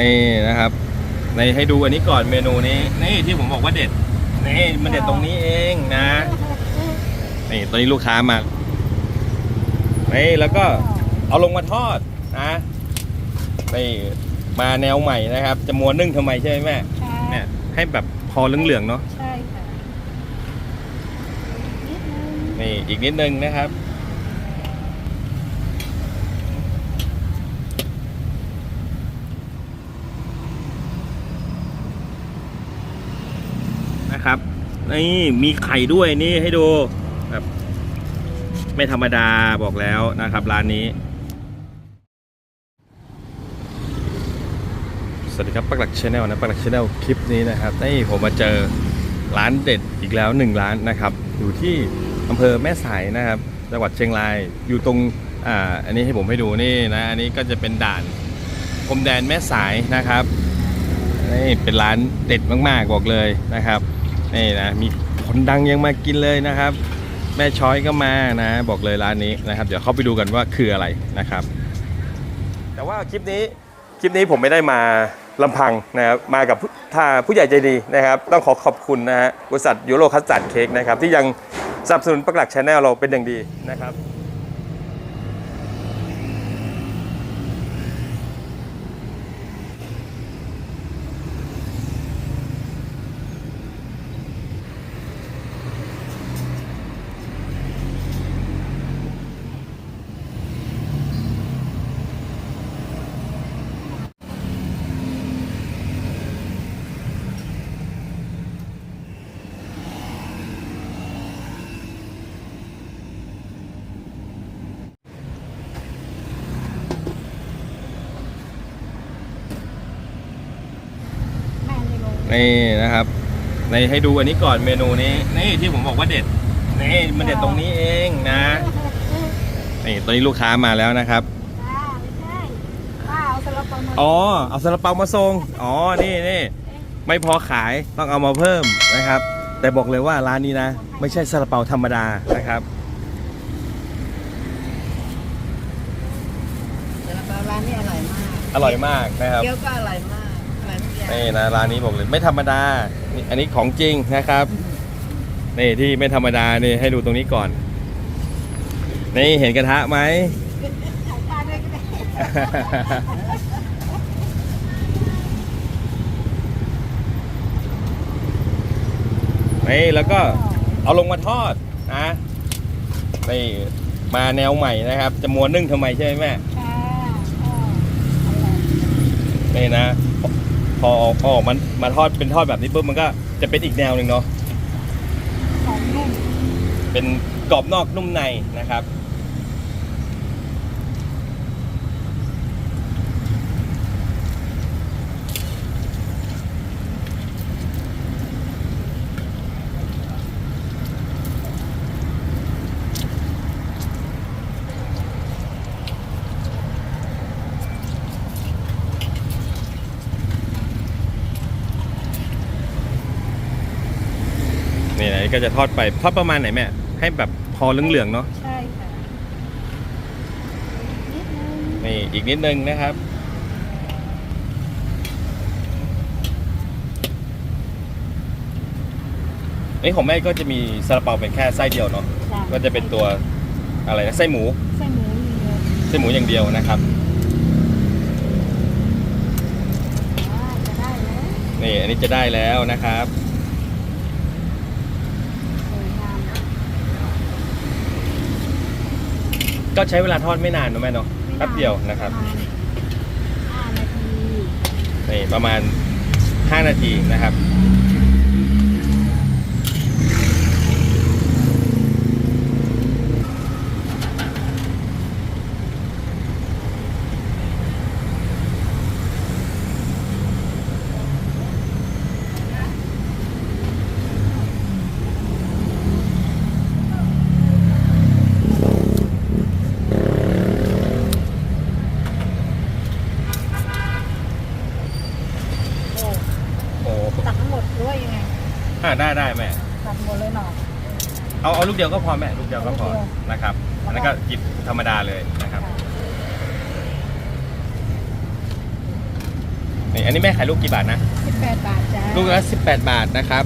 นี่นะครับ ในให้ดูอันนี้ก่อนเมนูนี้ นี่ที่ผมบอกว่าเด็ด นี่มันเด็ดตรงนี้เองนะ นี่ตอนนี้ลูกค้ามา นี่แล้วก็เอาลงมาทอดนะนี่มาแนวใหม่นะครับ จะมัวนึ่งทำไมใช่ไหมแม่ค่ะเนี่ยให้แบบพอเหลืองๆเนาะ ใช่ค่ะนิดนึงนี่อีกนิดนึงนะครับนะครับ นี่มีไข่ด้วยนี่ให้ดูแบบไม่ธรรมดาบอกแล้วนะครับ ร้านนี้ สวัสดีครับปักหลักชาแนลนะปักหลักชาแนลคลิปนี้นะครับนี่ผมมาเจอร้านเด็ดอีกแล้วหนึ่งร้านนะครับ อยู่ที่อำเภอแม่สายนะครับ จังหวัดเชียงรายอยู่ตรงอ่าอันนี้ให้ผมให้ดูนี่นะอันนี้ก็จะเป็นด่านพรมแดนแม่สายนะครับนี่เป็นร้านเด็ดมาก ๆ บอกเลยนะครับ นี่นะมีคนดังยังมากินเลยนะครับ แม่ช้อยก็มานะ บอกเลยร้านนี้นะครับ เดี๋ยวเข้าไปดูกันว่าคืออะไรนะครับ แต่ว่าคลิปนี้คลิปนี้ผมไม่ได้มาลำพังนะครับมากับท่าผู้ใหญ่ใจดีนะครับ ต้องขอขอบคุณนะฮะบริษัทยูโรคัสตาร์ดเค้กนะครับที่ยังสนับสนุนปักหลักชาแนลเราเป็นอย่างดีนะครับ แม่ในโรงนี่นะครับ ในให้ดูอันนี้ก่อนเมนูนี้ นี่ที่ผมบอกว่าเด็ด นี่มันเด็ดตรงนี้เองนะ นี่ตอนนี้ลูกค้ามาแล้วนะครับจ้าไม่ใช่ป้าเอาสลับปลามาอ๋อ เอาซาลาเปามาส่ง อ๋อ นี่นี่ไม่พอขายต้องเอามาเพิ่มนะครับ แต่บอกเลยว่าร้านนี้นะ ไม่ใช่ซาลาเปาธรรมดานะครับสลับปลาร้านนี้อร่อยมาก อร่อยมากนะครับเกี๊ยวก็อร่อยมาก อร่อยทุกอย่างนี่นะร้านนี้บอกเลยไม่ธรรมดานี่อันนี้ของจริงนะครับ นี่ที่ไม่ธรรมดานี่ให้ดูตรงนี้ก่อน นี่เห็นกระทะไหมถ่ายภาพด้วยก็ได้ นี่แล้วก็เอาลงมาทอดนะนี่มาแนวใหม่นะครับ จะมัวนึ่งทำไมใช่ไหมแม่ค่ะอ๋ออร่อยนี่นะ พอพอออกมันมาทอดเป็นทอดแบบนี้ปุ๊บมันก็จะเป็นอีกแนวหนึ่งเนาะ ของนุ่ม เป็นกรอบนอกนุ่มในนะครับ ก็จะทอดไปทอดประมาณไหนแม่ ให้แบบพอเหลืองๆเนาะใช่ค่ะนิดนึงนี่อีกนิดนึงนะครับ นี่ของแม่ก็จะมีซาลาเปาเป็นแค่ไส้เดียวเนาะจ้ก็จะเป็นตัวอะไรนะไส้หมู ไส้หมูมีเยอะไส้หมูอย่างเดียวนะครับอ่าจะได้แล้วนี่อันนี้จะได้แล้วนะครับ สวยงามนะ ก็ใช้เวลาทอดไม่นานเนอะแม่เนาะไม่นานแป๊บเดียวนะครับประมาณห้านาทีนี่ประมาณ 5 นาทีนะครับ โอ้ โอ้ ตักทั้งหมดหรือว่ายังไง อ่าได้ได้แม่ ตักหมดเลยหน่อ เอาเอาลูกเดียวก็พอแม่ลูกเดียวก็พอลูกเดียวนะครับอันนั้นก็จิบธรรมดาเลยนะครับค่ะนี่อันนี้แม่ขายลูกกี่บาทนะสิบแปดบาทจ้าลูกละ18 บาทนะครับ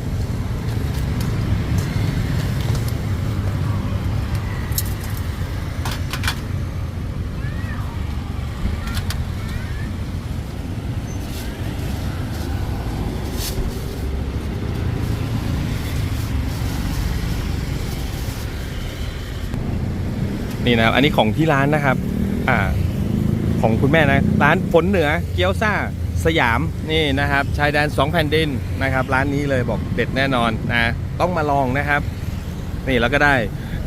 นี่นะครับ อันนี้ของที่ร้านนะครับ อ่า ของคุณแม่นะ ร้านฝนเหนือเกี๊ยวซ่าสยามนี่นะครับชายแดนสองแผ่นดินนะครับ ร้านนี้เลยบอกเด็ดแน่นอนนะ ต้องมาลองนะครับ นี่แล้วก็ได้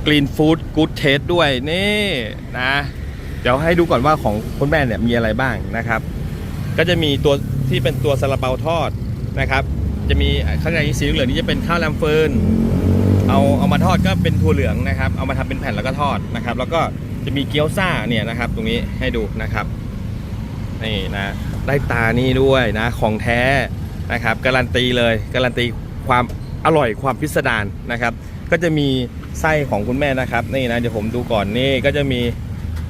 กรีนฟู้ดกู๊ดเทสด้วยนี่นะ เดี๋ยวให้ดูก่อนว่าของคุณแม่เนี่ยมีอะไรบ้างนะครับ ก็จะมีตัวที่เป็นตัวซาลาเปาทอดนะครับ จะมีข้างในสีเหลืองนี่จะเป็นข้าวแรมเฟิร์น เอาเอามาทอดก็เป็นถั่วเหลืองนะครับ เอามาทำเป็นแผ่นแล้วก็ทอดนะครับ แล้วก็จะมีเกี๊ยวซ่าเนี่ยนะครับ ตรงนี้ให้ดูนะครับนี่นะ ได้ตานี่ด้วยนะ ของแท้นะครับ การันตีเลยการันตีความอร่อยความพิสดารนะครับ ก็จะมีไส้ของคุณแม่นะครับนี่นะเดี๋ยวผมดูก่อนนี่ก็จะมี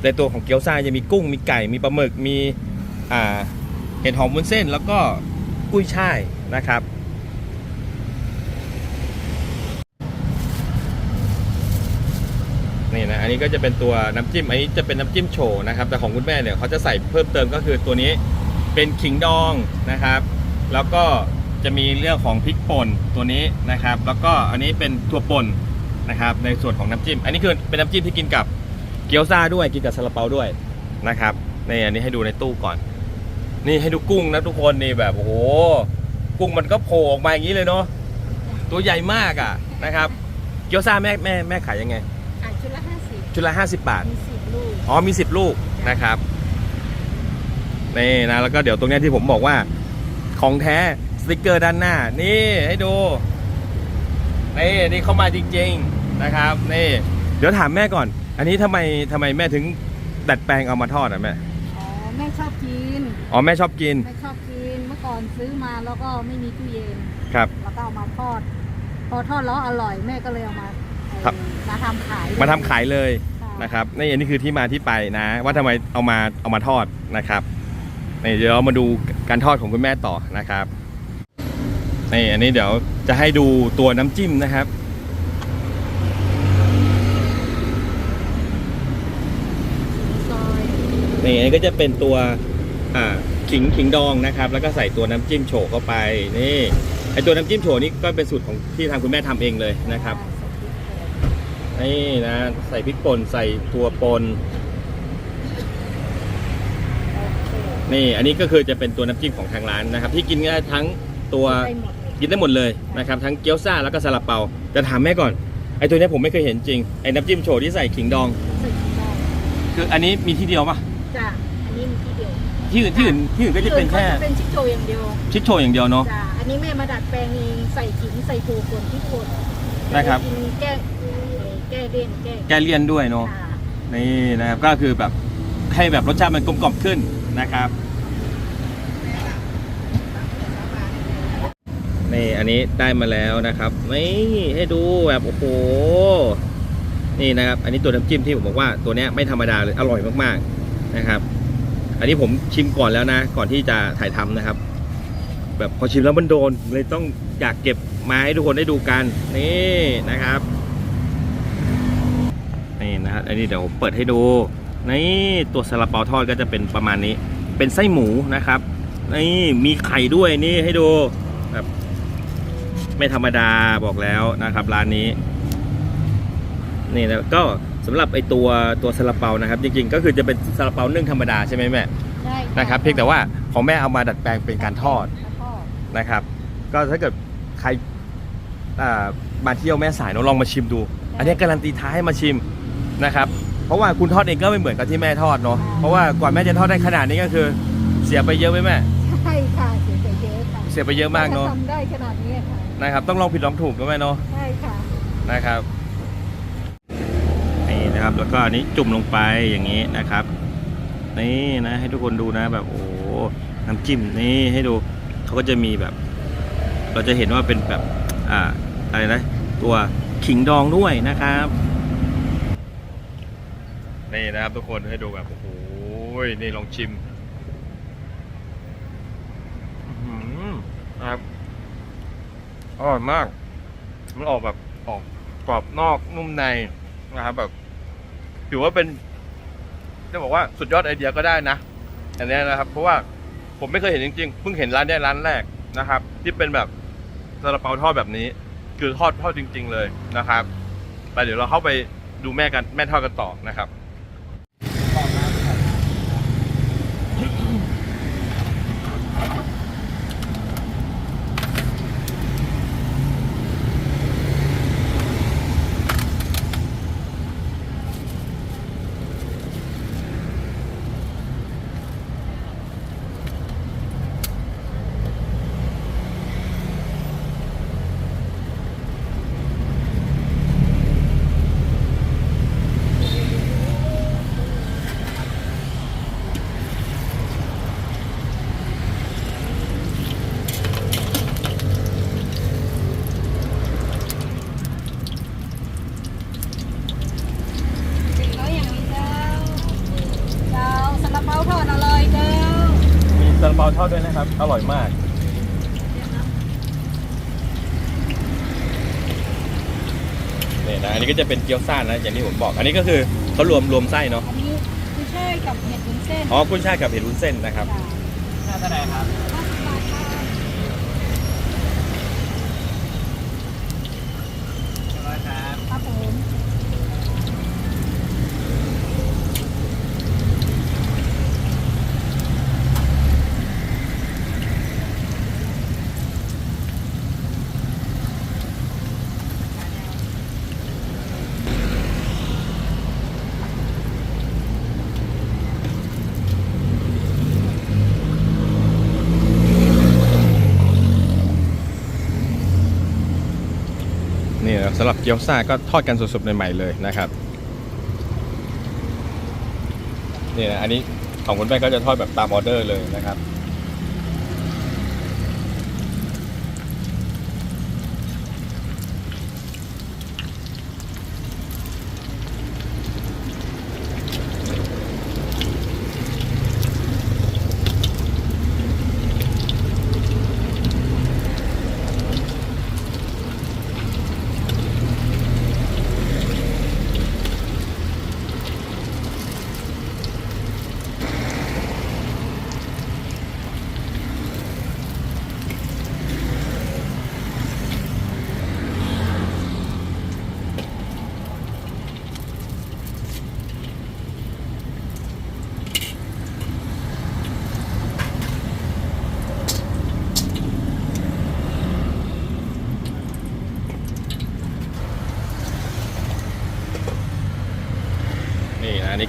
ในตัวของเกี๊ยวซ่าจะมีกุ้งมีไก่มีปลาหมึกมีอ่าเห็ดหอมวุ้นเส้น แล้วก็กุ้ยช่ายนะครับ นี่นะ อันนี้ก็จะเป็นตัวน้ำจิ้ม อันนี้จะเป็นน้ำจิ้มโชว์นะครับ แต่ของคุณแม่เนี่ยเขาจะใส่เพิ่มเติมก็คือตัวนี้เป็นขิงดองนะครับ แล้วก็จะมีเรื่องของพริกป่นตัวนี้นะครับ แล้วก็อันนี้เป็นถั่วป่นนะครับ ในส่วนของน้ำจิ้ม อันนี้คือเป็นน้ำจิ้มที่กินกับเกี๊ยวซ่าด้วย กินกับซาลาเปาด้วยนะครับ นี่อันนี้ให้ดูในตู้ก่อน นี่ให้ดูกุ้งนะทุกคนนี่แบบโอ้โห กุ้งมันก็โผล่ออกมาอย่างนี้เลยเนาะ ตัวใหญ่มากอะนะครับ เกี๊ยวซ่าแม่แม่แม่ขายยังไงขายชุดละ ชุดละ 50 บาท มีสิบลูกอ๋อมี 10 ลูกนะครับนี่นะแล้วก็เดี๋ยวตรงเนี้ยที่ผมบอกว่า ของแท้สติกเกอร์ด้านหน้า นี่ให้ดูนี่นี่เข้ามาจริง ๆนะครับนี่เดี๋ยวถามแม่ก่อน อันนี้ทำไมทำไมแม่ถึงดัดแปลงเอามาทอดอะแม่อ๋อแม่ชอบกินอ๋อแม่ชอบกินแม่ชอบกินเมื่อก่อนซื้อมาแล้วก็ไม่มีตู้เย็นครับ แล้วก็เอามาทอด พอทอดแล้วอร่อยแม่ก็เลยเอามา ครับ มาทำขายมาทำขายเลยค่ะนะครับนี่อันนี้คือที่มาที่ไปนะ ว่าทำไมเอามาเอามาทอดนะครับนี่เดี๋ยวเรามาดูการทอดของคุณแม่ต่อนะครับนี่อันนี้เดี๋ยวจะให้ดูตัวน้ำจิ้มนะครับ ซอยนี่อันนี้ก็จะเป็นตัวอ่าขิงขิงดองนะครับ แล้วก็ใส่ตัวน้ำจิ้มโฉเข้าไปนี่ไอตัวน้ำจิ้มโฉนี่ก็เป็นสูตรของที่ทางคุณแม่ทำเองเลยนะครับ นี่นะ ใส่พริกป่นใส่ตัวป่นนี่อันนี้ก็คือจะเป็นตัวน้ำจิ้มของทางร้านนะครับ ที่กินได้ทั้งตัวได้หมดเลยกินได้หมดเลยนะครับ ทั้งเกี๊ยวซ่าแล้วก็ซาลาเปาแต่ถามแม่ก่อนไอตัวเนี้ยผมไม่เคยเห็นจริงไอน้ำจิ้มโฉที่ใส่ขิงดองใส่ถุงดอง คืออันนี้มีที่เดียวปะจ้ะอันนี้มีที่เดียวที่อื่นที่อื่นที่อื่นก็จะเป็นแค่ที่อื่ขาจะเป็นชิคโจอย่างเดียวชิคโชอย่างเดียวเนาะจ้ะอันนี้แม่มาดัดแปลงเองใส่ขิงใส่ถั่วป่นที่ป่นนะครับกินแก้ แก้เด่นแก้แกเลี่ยนด้วยเนาะค่ะนี่นะครับก็คือแบบให้แบบรสชาติมันกลมกล่อมขึ้นนะครับนี่อันนี้ได้มาแล้วนะครับนี่ให้ดูแบบโอ้โหนี่นะครับ อันนี้ตัวน้ำจิ้มที่ผมบอกว่าตัวเนี้ยไม่ธรรมดาเลยอร่อยมากๆนะครับ อันนี้ผมชิมก่อนแล้วนะ ก่อนที่จะถ่ายทำนะครับ แบบพอชิมแล้วมันโดนเลยต้องอยากเก็บมาให้ทุกคนได้ดูกันนี่นะครับ นี่นะครับอันนี้เดี๋ยวผมเปิดให้ดูนี่ตัวซาลาเปาทอดก็จะเป็นประมาณนี้ เป็นไส้หมูนะครับนี่มีไข่ด้วยนี่ให้ดูแบบไม่ธรรมดาบอกแล้วนะครับ ร้านนี้นี่นะก็สำหรับไอตัวตัวซาลาเปานะครับ จริงๆ ก็คือจะเป็นซาลาเปานึ่งธรรมดาใช่ไหมแม่ใช่นะครับเพียงแต่ว่าของแม่เอามาดัดแปลงเป็นการทอดทอดนะครับ ก็ถ้าเกิดใครอ่ามาเที่ยวแม่สายเนอะลองมาชิมดู อันนี้การันตีท้าให้มาชิม นะครับเพราะว่าคุณทอดเองก็ไม่เหมือนกับที่แม่ทอดเนาะเพราะว่ากว่าแม่จะทอดได้ขนาดนี้ก็คือ เสียไปเยอะไหมแม่ใช่ค่ะเสียใจเยอะค่ะเสียไปเยอะมากเนาะถ้ทำได้ขนาดนี้ค่ะนะครับต้องลองผิดลองถูกนะแม่เนาะใช่ค่ะนะครับนี่นะครับแล้วก็อันนี้จุ่มลงไปอย่างนี้นะครับ นี่นะให้ทุกคนดูนะแบบโอ้โหน้ำจิ้มนี่ให้ดูเขาก็จะมีแบบ เราจะเห็นว่าเป็นแบบอ่าอะไรนะตัวขิงดองด้วยนะครับ นี่นะครับทุกคนให้ดูแบบโอ้โหนี่ลองชิมนะครับอร่อยมาก มันออกแบบออกกรอบนอกนุ่มในนะครับแบบถือว่าเป็นจะบอกว่าสุดยอดไอเดียก็ได้นะอันนี้นะครับ เพราะว่าผมไม่เคยเห็นจริงๆเพิ่งเห็นร้านนี้ร้านแรกนะครับ ที่เป็นแบบซาลาเปาทอดแบบนี้ คือทอดทอดจริง ๆ เลยนะครับไปเดี๋ยวเราเข้าไปดูแม่กันแม่ทอดกันต่อนะครับ สี่ร้อยอย่างนี้เจ้า เจ้าสลับเปาทอดอร่อยเจ้า มีซาลาเปา ทอดด้วยนะครับ อร่อยมากนี่นะอันนี้ก็จะเป็นเกี๊ยวซ่านะอย่างที่ผมบอก อันนี้ก็คือเขารวมรวมไส้เนาะอันนี้กุ้ยช่ายกับเห็ดวุ้นเส้นอ๋อกุ้ยช่ายกับเห็ดวุ้นเส้นนะครับ จ้า น่าจะได้ครับ ห้าสิบบาทค่ะ เรียบร้อยครับ ครับผม นี่นะ สำหรับเกี๊ยวซ่าก็ทอดกันสดๆใหม่ๆเลยนะครับนี่นะอันนี้ของคุณแม่ก็จะทอดแบบตามออเดอร์เลยนะครับ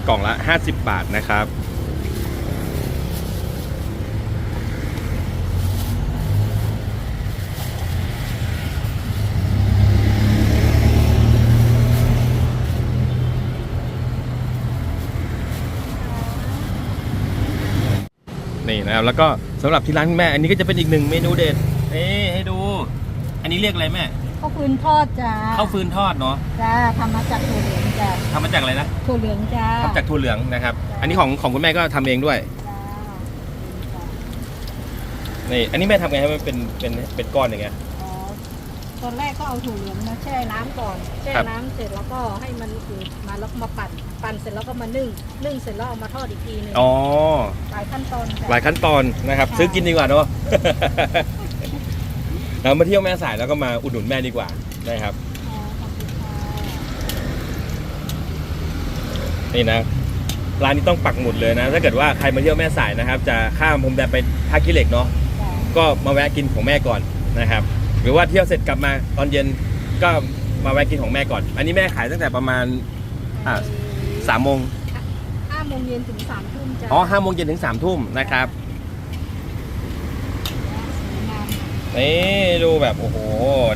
กล่องละ 50 บาทนะครับ นี่นะครับ แล้วก็สำหรับที่ร้านคุณแม่ อันนี้ก็จะเป็นอีกหนึ่งเมนูเด็ดนี่ให้ดู อันนี้เรียกอะไรแม่ ข้าวฟืนทอดจ้าข้าวฟืนทอดเนาะจ้าทำมาจากถั่วเหลืองจ้าทำมาจากอะไรนะถั่วเหลืองจ้าทำจากถั่วเหลืองนะครับ อันนี้ของของคุณแม่ก็ทำเองด้วยจ้านี่อันนี้แม่ทำไงให้มันเป็นเป็นเป็นก้อนอย่างเงี้ยอ๋อตอนแรกก็เอาถั่วเหลืองมาแช่น้ำก่อนแช่ครับน้ำเสร็จแล้วก็ให้มันอืดมาแล้วก็มาปั่นปั่นเสร็จแล้วก็มานึ่งนึ่งเสร็จแล้วเอามาทอดอีกทีหนึงอ๋อหลายขั้นตอนจ้ะหลายขั้นตอนนะครับค่ะซื้อกินดีกว่าเนาะ เรามาเที่ยวแม่สายแล้วก็มาอุดหนุนแม่ดีกว่านะครับอ๋อขอบคุณค่ะนี่นะร้านนี้ต้องปักหมุดเลยนะ ถ้าเกิดว่าใครมาเที่ยวแม่สายนะครับ จะข้ามพรมแดนไปท่าขี้เหล็กเนาะจ้ะก็มาแวะกินของแม่ก่อนนะครับ หรือว่าเที่ยวเสร็จกลับมาตอนเย็นก็มาแวะกินของแม่ก่อน อันนี้แม่ขายตั้งแต่ประมาณอะสามโมงห้าโมงเย็นถึงสามทุ่มจ้ะอ๋อห้าโมงเย็นถึงสามทุ่มนะครับ สวยงาม นี่ดูแบบโอ้โห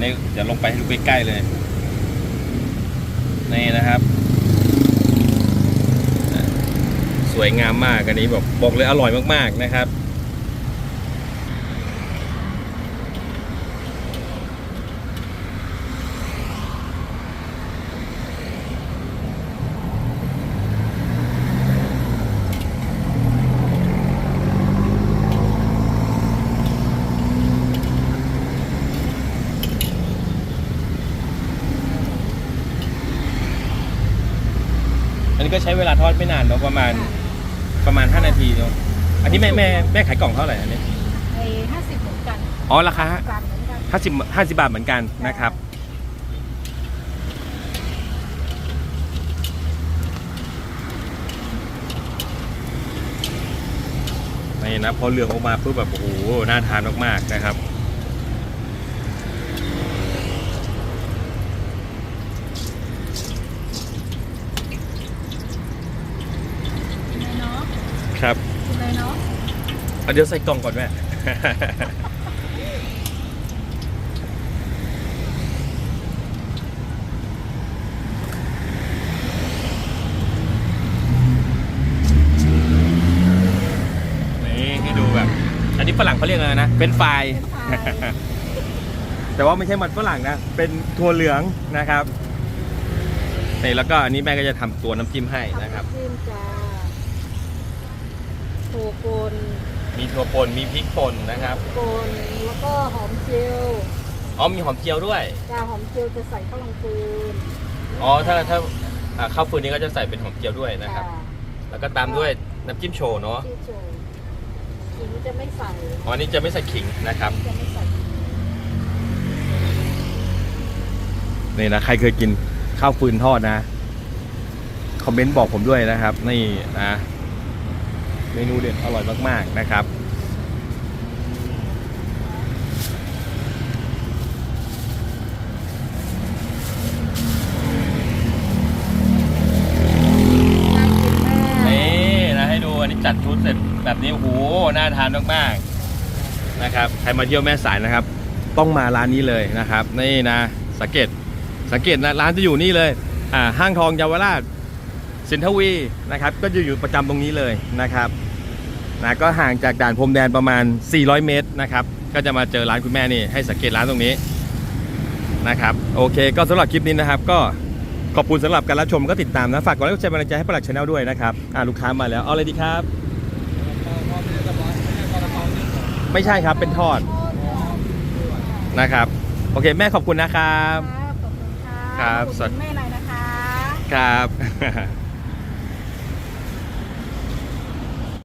นี่เดี๋ยวลงไปให้ดูใกล้ๆเลย นี่นะครับ สวยงามมากอันนี้แบบบอกเลยอร่อยมากๆนะครับ ใช้เวลาทอดไม่นานเนาะประมาณประมาณ 5 นาทีเนาะอันนี้แม่แม่แม่ขายกล่องเท่าไหร่อันนี้ไอ้ห้าสิบเหมือนกันอ๋อราคากันเหมือนกันห้าสิบห้าสิบบาทเหมือนกันนะครับ นี่นะพอเหลืองออกมาปุ๊บแบบโอ้โหน่าทานมากๆนะครับ กินเลยเนาะ ครับกินเลยเนาะเอาเดี๋ยวใส่กล่องก่อนแม่ นี่ให้ดูแบบ อันนี้ฝรั่งเขาเรียกอะไรนะ เป็นไฟรายเป็นไฟแต่ว่าไม่ใช่มันฝรั่งนะ เป็นถั่วเหลืองนะครับนี่แล้วก็อันนี้แม่ก็จะทำตัวน้ำจิ้มให้นะครับจิ้มจ้า โถโกนมีถั่วป่นมีพริกป่นนะครับโกนแล้วก็หอมเจียวอ๋อมีหอมเจียวด้วยจ้าหอมเจียวจะใส่ข้าวลังฟืนอ๋อถ้าถ้าอ่าข้าวฟืนนี้ก็จะใส่เป็นหอมเจียวด้วยนะครับจ้าแล้วก็ตามด้วยน้ำจิ้มโชว์เนาะที่โชว์ขิงจะไม่ใส่อ๋ออันนี้จะไม่ใส่ขิงนะครับจะไม่ใส่นี่นะใครเคยกินข้าวฟืนทอดนะ คอมเมนต์บอกผมด้วยนะครับ นี่นะ เมนูเด็ดอร่อยมากๆนะครับน่ากินมากนี่นะให้ดูอันนี้จัดชุดเสร็จแบบนี้โอ้โหน่าทานมากๆนะครับใครมาเที่ยวแม่สายนะครับ ต้องมาร้านนี้เลยนะครับนี่นะสังเกตสังเกตนะร้านจะอยู่นี่เลยอ่าห้างทองเยาวราช สินทวีนะครับก็จะอยู่ประจำตรงนี้เลยนะครับนะก็ห่างจากด่านพรมแดนประมาณ 400 เมตรนะครับก็จะมาเจอร้านคุณแม่นี่ให้สังเกตร้านตรงนี้นะครับโอเค ก็สำหรับคลิปนี้นะครับ ก็ขอบคุณสำหรับการรับชมก็ติดตามนะฝากกดไลค์กดแชร์เป็นกำลังใจให้ประหลัดชาแนลด้วยนะครับอ่าลูกค้ามาแล้วเอาเลยดีครับ ไม่ใช่ครับเป็นทอดนะครับ โอเค แม่ขอบคุณนะครับ ครับขอบคุณค่ะครับอุดหนุนแม่หน่อยนะคะ ครับ